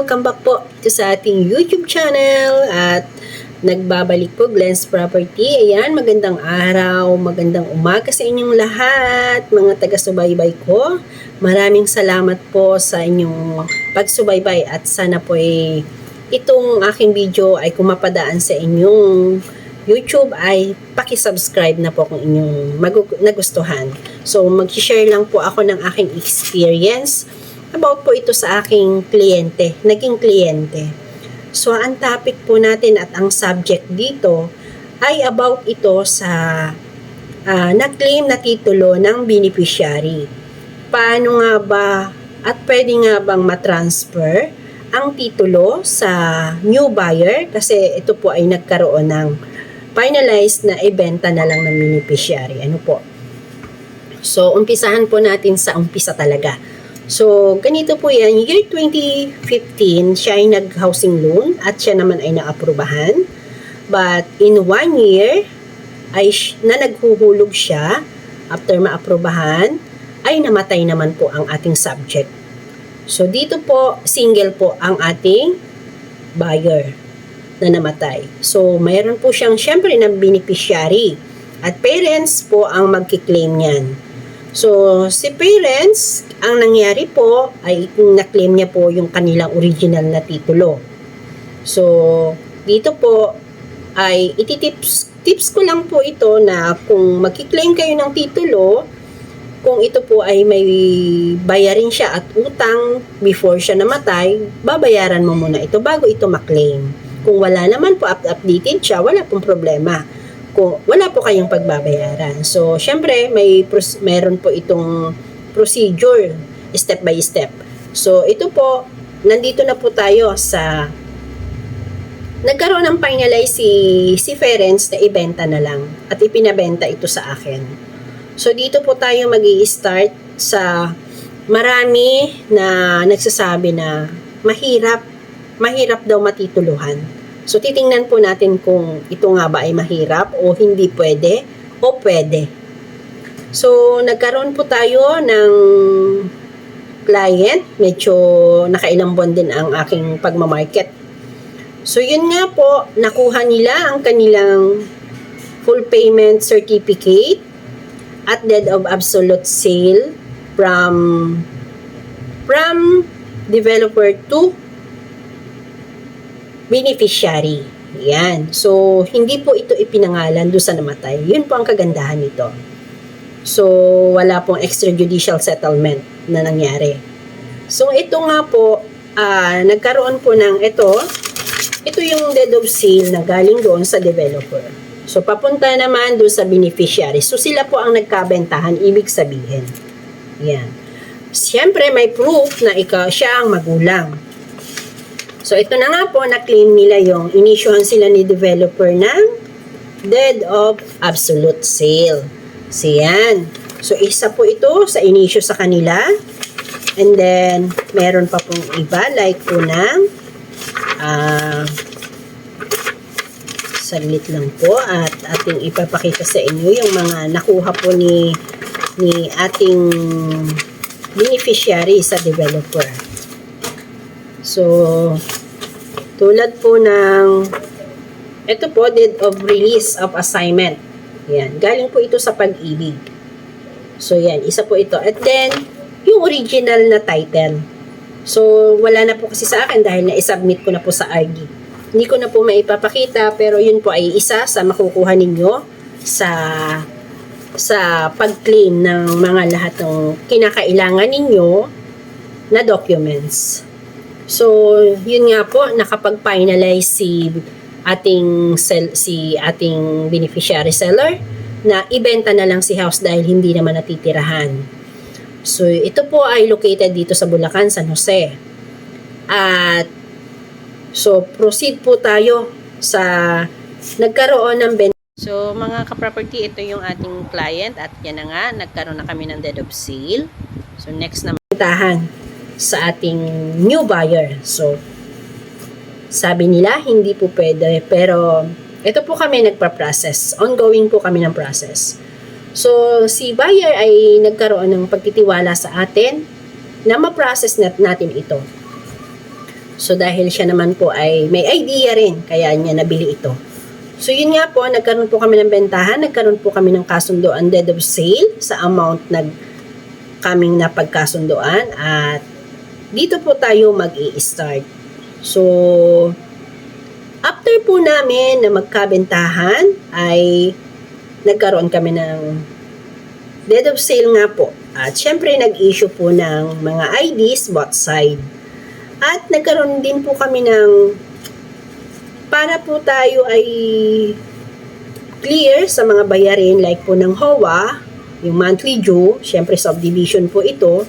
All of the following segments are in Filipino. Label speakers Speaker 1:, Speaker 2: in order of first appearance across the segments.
Speaker 1: welcome back po to sa ating YouTube channel at nagbabalik po Glenn's Property. Ayan, magandang araw, magandang umaga sa inyong lahat, mga taga-subaybay ko. Maraming salamat po sa inyong pagsubaybay at sana po ay itong aking video ay kumapadaan sa inyong YouTube ay paki-subscribe na po kung inyong nagustuhan. So, mag-share lang po ako ng aking experience about po ito sa aking kliyente, naging kliyente. So, ang topic po natin at ang subject dito ay about ito sa uh, na-claim na titulo ng beneficiary. Paano nga ba at pwede nga bang matransfer ang titulo sa new buyer kasi ito po ay nagkaroon ng finalized na ibenta na lang ng beneficiary. Ano po? So, umpisahan po natin sa umpisa talaga. So, ganito po yan. Year 2015, siya ay nag-housing loan at siya naman ay naaprubahan. But in one year, ay na naghuhulog siya after maaprubahan, ay namatay naman po ang ating subject. So, dito po, single po ang ating buyer na namatay. So, mayroon po siyang syempre ng beneficiary at parents po ang magkiklaim niyan. So, si parents, ang nangyari po ay na-claim niya po yung kanilang original na titulo. So, dito po ay ititips tips ko lang po ito na kung magkiklaim kayo ng titulo, kung ito po ay may bayarin siya at utang before siya namatay, babayaran mo muna ito bago ito maklaim. Kung wala naman po up-updated siya, wala pong problema kung wala po kayong pagbabayaran. So, syempre, may meron po itong procedure step by step. So, ito po, nandito na po tayo sa nagkaroon ng finalize si, si Ferenc na ibenta na lang at ipinabenta ito sa akin. So, dito po tayo mag start sa marami na nagsasabi na mahirap, mahirap daw matituluhan. So, titingnan po natin kung ito nga ba ay mahirap o hindi pwede o pwede. So, nagkaroon po tayo ng client. Medyo nakailang buwan din ang aking pagmamarket. So, yun nga po, nakuha nila ang kanilang full payment certificate at dead of absolute sale from from developer to beneficiary. Yan. So, hindi po ito ipinangalan doon sa namatay. Yun po ang kagandahan nito. So, wala pong extrajudicial settlement na nangyari. So, ito nga po, uh, nagkaroon po ng ito, ito yung deed of sale na galing doon sa developer. So, papunta naman doon sa beneficiary. So, sila po ang nagkabentahan, ibig sabihin. Yan. Siyempre, may proof na ikaw, siya ang magulang. So, ito na nga po, na-claim nila yung inisyuhan sila ni developer ng dead of absolute sale. So, yan. So, isa po ito sa inisyo sa kanila. And then, meron pa pong iba, like po ng uh, saglit lang po at ating ipapakita sa inyo yung mga nakuha po ni ni ating beneficiary sa developer. So, tulad po ng ito po, deed of release of assignment. Yan. Galing po ito sa pag-ibig. So, yan. Isa po ito. At then, yung original na title. So, wala na po kasi sa akin dahil na-submit ko na po sa RD. Hindi ko na po maipapakita pero yun po ay isa sa makukuha ninyo sa sa pag-claim ng mga lahat ng kinakailangan ninyo na documents. So, yun nga po, nakapag-finalize si ating sell, si ating beneficiary seller na ibenta na lang si house dahil hindi naman natitirahan. So, ito po ay located dito sa Bulacan, San Jose. At so proceed po tayo sa nagkaroon ng ben So, mga ka-property, ito yung ating client at yan na nga, nagkaroon na kami ng dead of sale. So, next na tahan sa ating new buyer. So, sabi nila, hindi po pwede. Pero, ito po kami nagpa-process. Ongoing po kami ng process. So, si buyer ay nagkaroon ng pagtitiwala sa atin na ma-process nat natin ito. So dahil siya naman po ay may idea rin, kaya niya nabili ito. So yun nga po, nagkaroon po kami ng bentahan, nagkaroon po kami ng kasundoan dead of sale sa amount na kaming napagkasundoan at dito po tayo mag start So, after po namin na magkabentahan ay nagkaroon kami ng dead of sale nga po. At syempre nag-issue po ng mga IDs both side. At nagkaroon din po kami ng para po tayo ay clear sa mga bayarin like po ng HOA, yung monthly due, syempre subdivision po ito,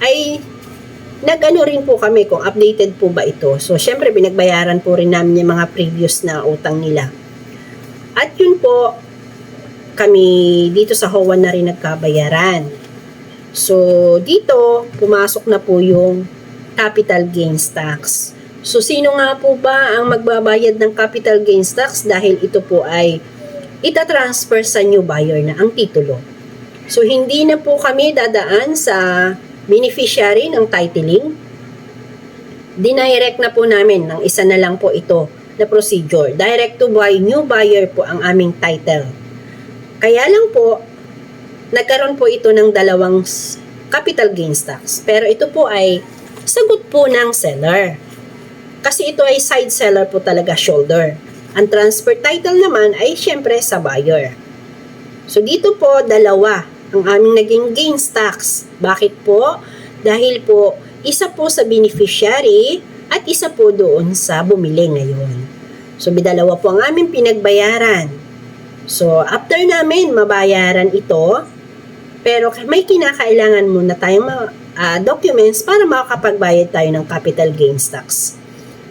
Speaker 1: ay nag-ano rin po kami kung updated po ba ito. So, syempre, binagbayaran po rin namin yung mga previous na utang nila. At yun po, kami dito sa HOA na rin nagkabayaran. So, dito, pumasok na po yung capital gains tax. So, sino nga po ba ang magbabayad ng capital gains tax dahil ito po ay itatransfer sa new buyer na ang titulo. So, hindi na po kami dadaan sa beneficiary ng titling. Dinirect na po namin ng isa na lang po ito na procedure. Direct to buy, new buyer po ang aming title. Kaya lang po, nagkaroon po ito ng dalawang capital gains tax. Pero ito po ay sagot po ng seller. Kasi ito ay side seller po talaga shoulder. Ang transfer title naman ay syempre sa buyer. So dito po, dalawa ang aming naging gains tax. Bakit po? Dahil po, isa po sa beneficiary at isa po doon sa bumili ngayon. So, dalawa po ang aming pinagbayaran. So, after namin mabayaran ito, pero may kinakailangan muna tayong ah, documents para makakapagbayad tayo ng capital gains tax.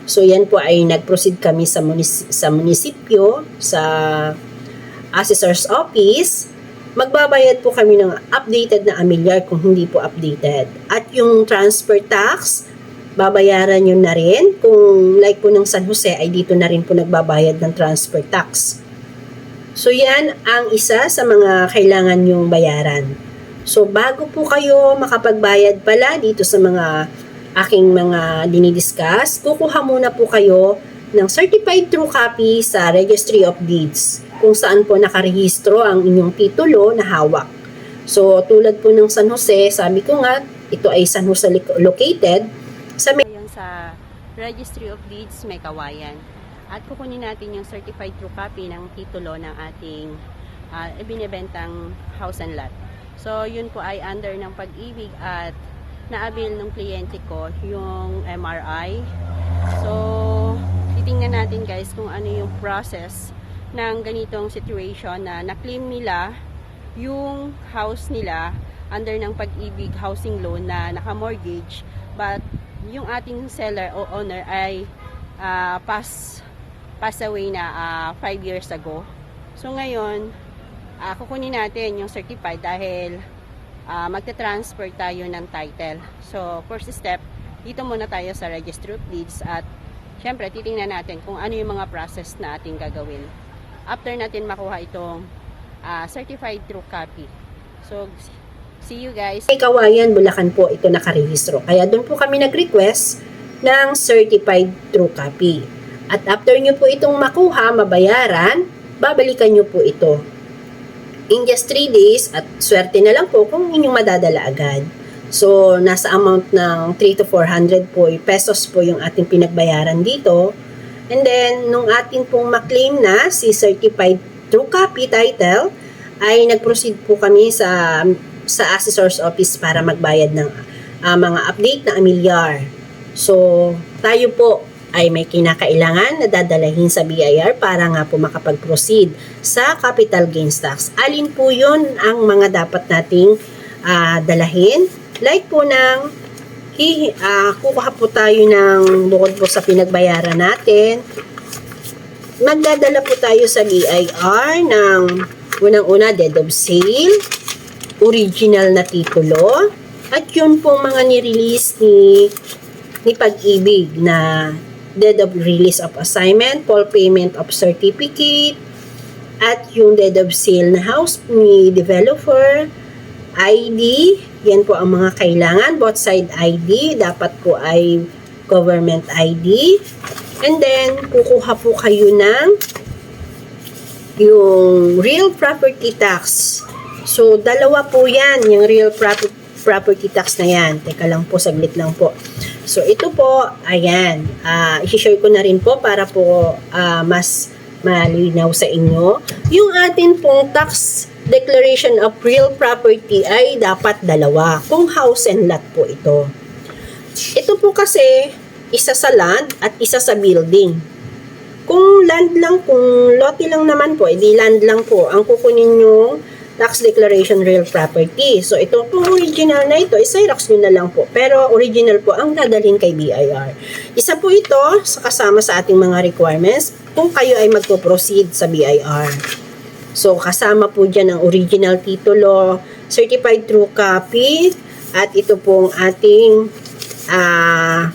Speaker 1: So, yan po ay nag-proceed kami sa, munis- sa munisipyo, sa assessor's office, magbabayad po kami ng updated na amilyar kung hindi po updated. At yung transfer tax, babayaran nyo na rin. Kung like po ng San Jose, ay dito na rin po nagbabayad ng transfer tax. So yan ang isa sa mga kailangan nyong bayaran. So bago po kayo makapagbayad pala dito sa mga aking mga dinidiscuss, kukuha muna po kayo ng certified true copy sa Registry of Deeds kung saan po nakarehistro ang inyong titulo na hawak. So tulad po ng San Jose, sabi ko nga, ito ay San Jose located sa may
Speaker 2: sa Registry of Deeds may kawayan. At kukunin natin yung certified true copy ng titulo ng ating uh, ibinebentang house and lot. So, yun po ay under ng pag-ibig at naabil ng kliyente ko yung MRI. So, titingnan natin guys kung ano yung process ng ganitong situation na na-claim nila yung house nila under ng pag-ibig housing loan na naka-mortgage but yung ating seller o owner ay ah, pass pass away na 5 years ago. So ngayon, ah, kukunin natin yung certified dahil ah, magta-transfer tayo ng title. So first step, dito muna tayo sa Registry of Deeds at syempre titingnan natin kung ano yung mga process na ating gagawin. After natin makuha itong ah, certified true copy. So see you guys.
Speaker 1: May Kawayan, Bulacan po ito nakarehistro. Kaya doon po kami nag-request ng certified true copy. At after nyo po itong makuha, mabayaran, babalikan nyo po ito. In just 3 days, at swerte na lang po kung inyong madadala agad. So, nasa amount ng 3 to 400 po, pesos po yung ating pinagbayaran dito. And then, nung ating pong maklaim na si certified true copy title, ay nag-proceed po kami sa sa assessor's office para magbayad ng ah, mga update na amilyar. So, tayo po ay may kinakailangan na dadalahin sa BIR para nga po makapag-proceed sa capital gains tax. Alin po yun ang mga dapat nating ah, dalahin? Like po ng hi, ah, kukuha po tayo ng bukod po sa pinagbayaran natin, magdadala po tayo sa BIR ng unang-una dead of sale, original na titulo, at yun pong mga ni-release ni, ni Pag-ibig na dead of release of assignment, full payment of certificate, at yung dead of sale na house ni developer, ID, yan po ang mga kailangan, both side ID, dapat po ay government ID. And then, kukuha po kayo ng yung real property tax. So, dalawa po yan, yung real property property tax na yan. Teka lang po, saglit lang po. So, ito po, ayan, uh, isi-share ko na rin po para po ah, mas malinaw sa inyo. Yung atin pong tax declaration of real property ay dapat dalawa, kung house and lot po ito. Ito po kasi, isa sa land at isa sa building. Kung land lang, kung lote lang naman po, edi land lang po, ang kukunin yung tax declaration real property. So, ito po original na ito, isa-xerox nyo na lang po. Pero original po ang dadalhin kay BIR. Isa po ito sa kasama sa ating mga requirements kung kayo ay magpo-proceed sa BIR. So, kasama po dyan ang original titulo, certified true copy, at ito pong ating ah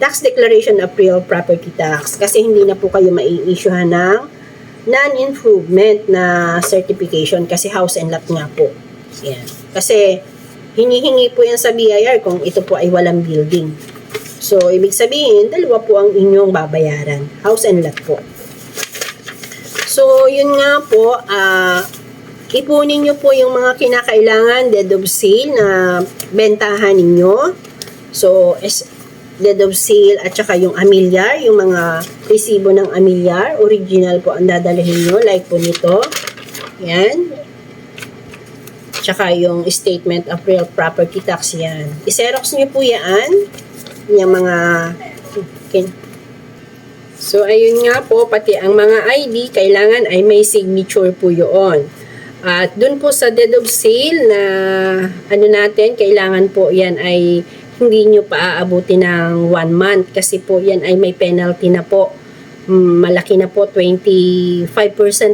Speaker 1: tax declaration of real property tax. Kasi hindi na po kayo mai-issuehan ng non-improvement na certification kasi house and lot nga po. Yan. Kasi hinihingi po yan sa BIR kung ito po ay walang building. So, ibig sabihin, dalawa po ang inyong babayaran. House and lot po. So, yun nga po, ah, ipunin nyo po yung mga kinakailangan, dead of sale na bentahan ninyo. So, is, dead of sale at saka yung amilyar, yung mga resibo ng amilyar, original po ang dadalhin nyo, like po nito. Yan. Tsaka yung statement of real property tax yan. Iserox nyo po yan. Yung mga kin- So, ayun nga po, pati ang mga ID, kailangan ay may signature po yun. At dun po sa dead of sale na ano natin, kailangan po yan ay hindi nyo pa aabutin ng one month kasi po yan ay may penalty na po. Mm, Malaki na po, 25%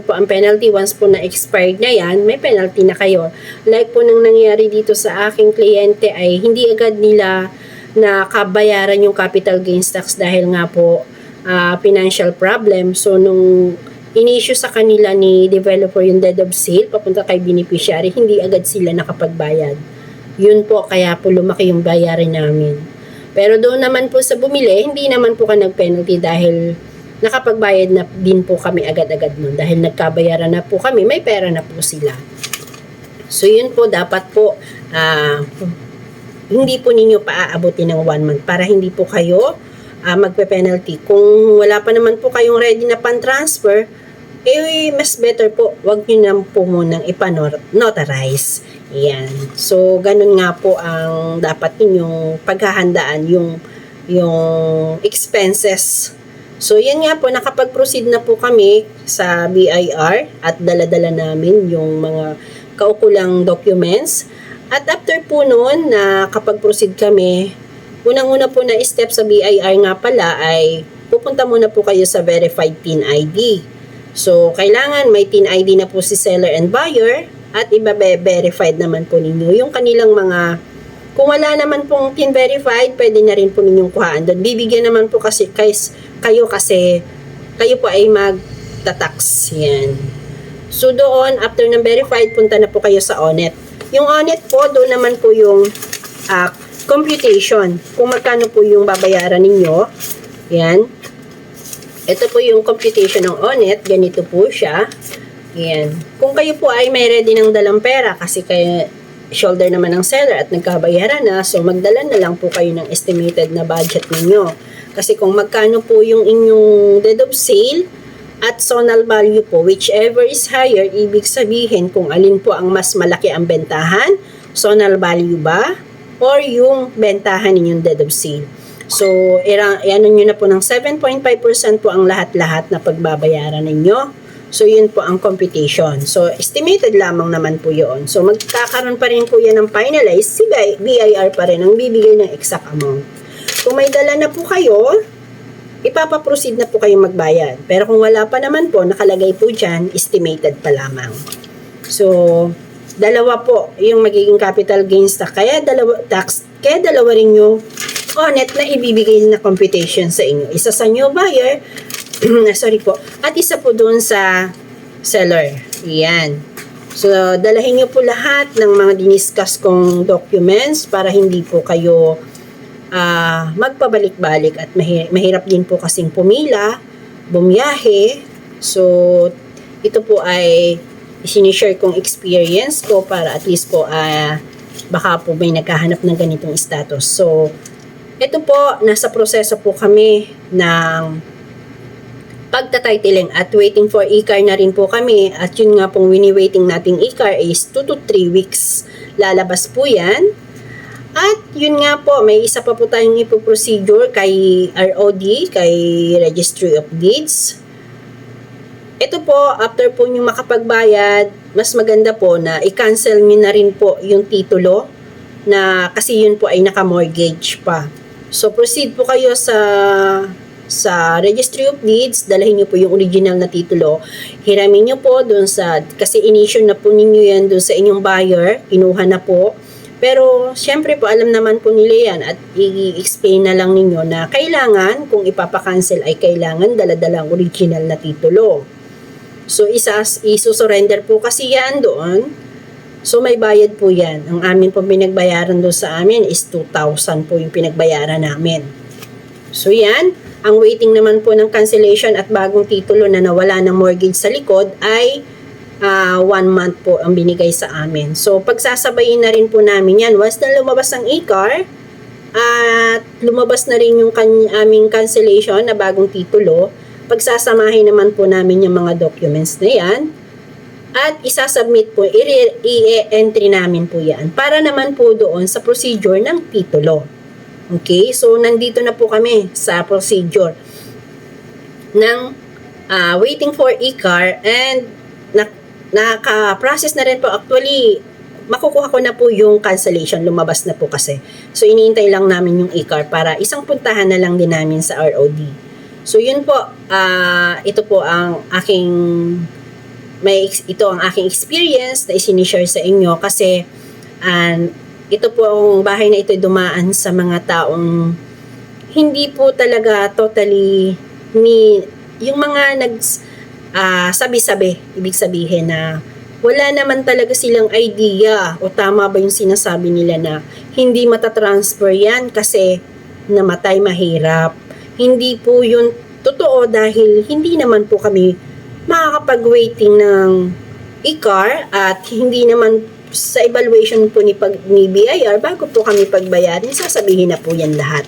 Speaker 1: po ang penalty. Once po na expired na yan, may penalty na kayo. Like po nang nangyari dito sa aking kliyente ay hindi agad nila nakabayaran yung capital gains tax dahil nga po ah, financial problem. So, nung in-issue sa kanila ni developer yung dead of sale papunta kay beneficiary, hindi agad sila nakapagbayad. Yun po, kaya po lumaki yung bayarin namin. Pero doon naman po sa bumili, hindi naman po ka nag-penalty dahil nakapagbayad na din po kami agad-agad nun. Dahil nagkabayaran na po kami, may pera na po sila. So yun po, dapat po, ah, hindi po ninyo paaabutin ng one month para hindi po kayo ah, magpe-penalty. Kung wala pa naman po kayong ready na pan-transfer, eh, mas better po, wag nyo na po munang ipanotarize. Yan. So, ganun nga po ang dapat ninyong paghahandaan, yung, yung expenses. So, yan nga po, nakapag-proceed na po kami sa BIR at daladala namin yung mga kaukulang documents. At after po noon, na kapag proceed kami, unang-una po na step sa BIR nga pala ay pupunta muna po kayo sa verified TIN ID. So, kailangan may TIN ID na po si seller and buyer at iba-verified naman po ninyo yung kanilang mga kung wala naman pong TIN verified, pwede na rin po ninyong kuhaan doon. Bibigyan naman po kasi guys, kayo kasi kayo po ay mag-tax. Yan. So doon, after ng verified, punta na po kayo sa ONET. Yung ONET po, doon naman po yung ah, computation. Kung magkano po yung babayaran ninyo. Yan. Ito po yung computation ng ONET. Ganito po siya. Yan. Kung kayo po ay may ready ng dalang pera kasi kayo shoulder naman ng seller at nagkabayaran na, so magdala na lang po kayo ng estimated na budget ninyo. Kasi kung magkano po yung inyong dead of sale at zonal value po, whichever is higher, ibig sabihin kung alin po ang mas malaki ang bentahan, zonal value ba, or yung bentahan ninyong dead of sale. So, ano nyo na po ng 7.5% po ang lahat-lahat na pagbabayaran ninyo. So, yun po ang computation. So, estimated lamang naman po yun. So, magkakaroon pa rin po yan ng finalized, si BI- BIR pa rin ang bibigay ng exact amount. Kung may dala na po kayo, ipapaproceed na po kayo magbayad. Pero kung wala pa naman po, nakalagay po dyan, estimated pa lamang. So, dalawa po yung magiging capital gains tax. Kaya dalawa, tax, kaya dalawa rin yung onet na ibibigay na computation sa inyo. Isa sa new buyer, sorry po, at isa po doon sa seller. Yan. So, dalahin nyo po lahat ng mga diniscuss kong documents para hindi po kayo ah, magpabalik-balik at mahi- mahirap din po kasing pumila, bumiyahe. So, ito po ay sinishare kong experience ko para at least po ah, baka po may naghahanap ng ganitong status. So, ito po, nasa proseso po kami ng pagtatitling at waiting for e-car na rin po kami. At yun nga pong wini-waiting nating e-car is 2 to 3 weeks lalabas po yan. At yun nga po, may isa pa po tayong ipo-procedure kay ROD, kay Registry of Deeds. Ito po, after po nyo makapagbayad, mas maganda po na i-cancel nyo na rin po yung titulo na kasi yun po ay naka-mortgage pa. So proceed po kayo sa sa Registry of Deeds, dalahin niyo po yung original na titulo. Hiramin niyo po doon sa, kasi inissue na po ninyo yan doon sa inyong buyer, kinuha na po. Pero, syempre po, alam naman po nila yan at i-explain na lang ninyo na kailangan, kung ipapakancel ay kailangan daladalang original na titulo. So, isas, isusurrender po kasi yan doon. So, may bayad po yan. Ang amin po pinagbayaran doon sa amin is 2,000 po yung pinagbayaran namin. So, yan. Ang waiting naman po ng cancellation at bagong titulo na nawala ng mortgage sa likod ay ah, one month po ang binigay sa amin. So, pagsasabayin na rin po namin yan. Once na lumabas ang e-car, at lumabas na rin yung kan- aming cancellation na bagong titulo, pagsasamahin naman po namin yung mga documents na yan, at isasubmit po, i-entry namin po yan para naman po doon sa procedure ng titulo. Okay? So, nandito na po kami sa procedure ng ah, waiting for e-car and na, naka-process na rin po. Actually, makukuha ko na po yung cancellation. Lumabas na po kasi. So, iniintay lang namin yung e-car para isang puntahan na lang din namin sa ROD. So, yun po. ah, ito po ang aking may ito ang aking experience na isinishare sa inyo kasi an ito po ang bahay na ito dumaan sa mga taong hindi po talaga totally ni yung mga nag ah, sabi-sabi ibig sabihin na wala naman talaga silang idea o tama ba yung sinasabi nila na hindi matatransfer yan kasi namatay mahirap. Hindi po yun totoo dahil hindi naman po kami makakapag-waiting ng e-car at hindi naman sa evaluation po ni, pag, ni BIR bago po kami pagbayarin, sasabihin na po yan lahat.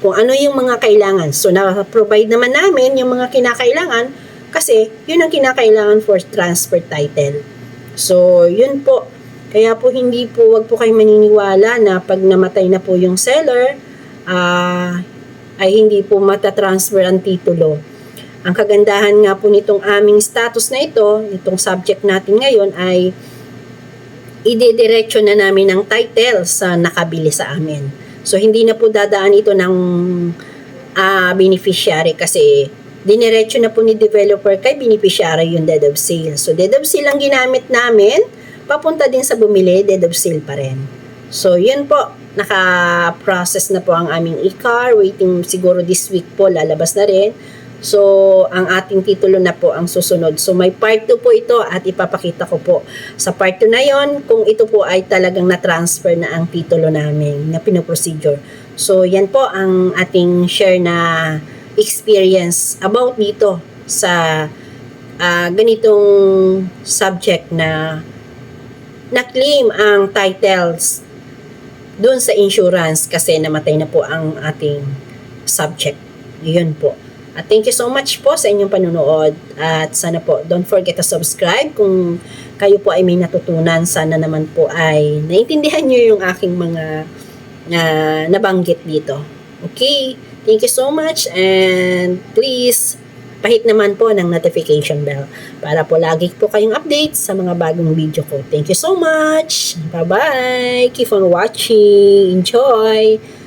Speaker 1: Kung ano yung mga kailangan. So, na-provide naman namin yung mga kinakailangan kasi yun ang kinakailangan for transfer title. So, yun po. Kaya po hindi po, wag po kayo maniniwala na pag namatay na po yung seller, ah, ay hindi po matatransfer ang titulo. Ang kagandahan nga po nitong aming status na ito, itong subject natin ngayon ay idediretso na namin ang title sa nakabili sa amin. So, hindi na po dadaan ito ng ah, beneficiary kasi diniretso na po ni developer kay beneficiary yung deed of sale. So, deed of sale ang ginamit namin, papunta din sa bumili, deed of sale pa rin. So, yun po, naka-process na po ang aming e-car, waiting siguro this week po, lalabas na rin. So, ang ating titulo na po ang susunod. So, may part 2 po ito at ipapakita ko po sa part 2 na yon kung ito po ay talagang na-transfer na ang titulo namin na pinoprocedure. So, yan po ang ating share na experience about dito sa ah, ganitong subject na na-claim ang titles doon sa insurance kasi namatay na po ang ating subject. Yun po. At thank you so much po sa inyong panunood at sana po don't forget to subscribe kung kayo po ay may natutunan sana naman po ay naintindihan nyo yung aking mga ah, nabanggit dito. Okay? Thank you so much and please pahit naman po ng notification bell para po lagi po kayong update sa mga bagong video ko. Thank you so much. Bye-bye. Keep on watching. Enjoy.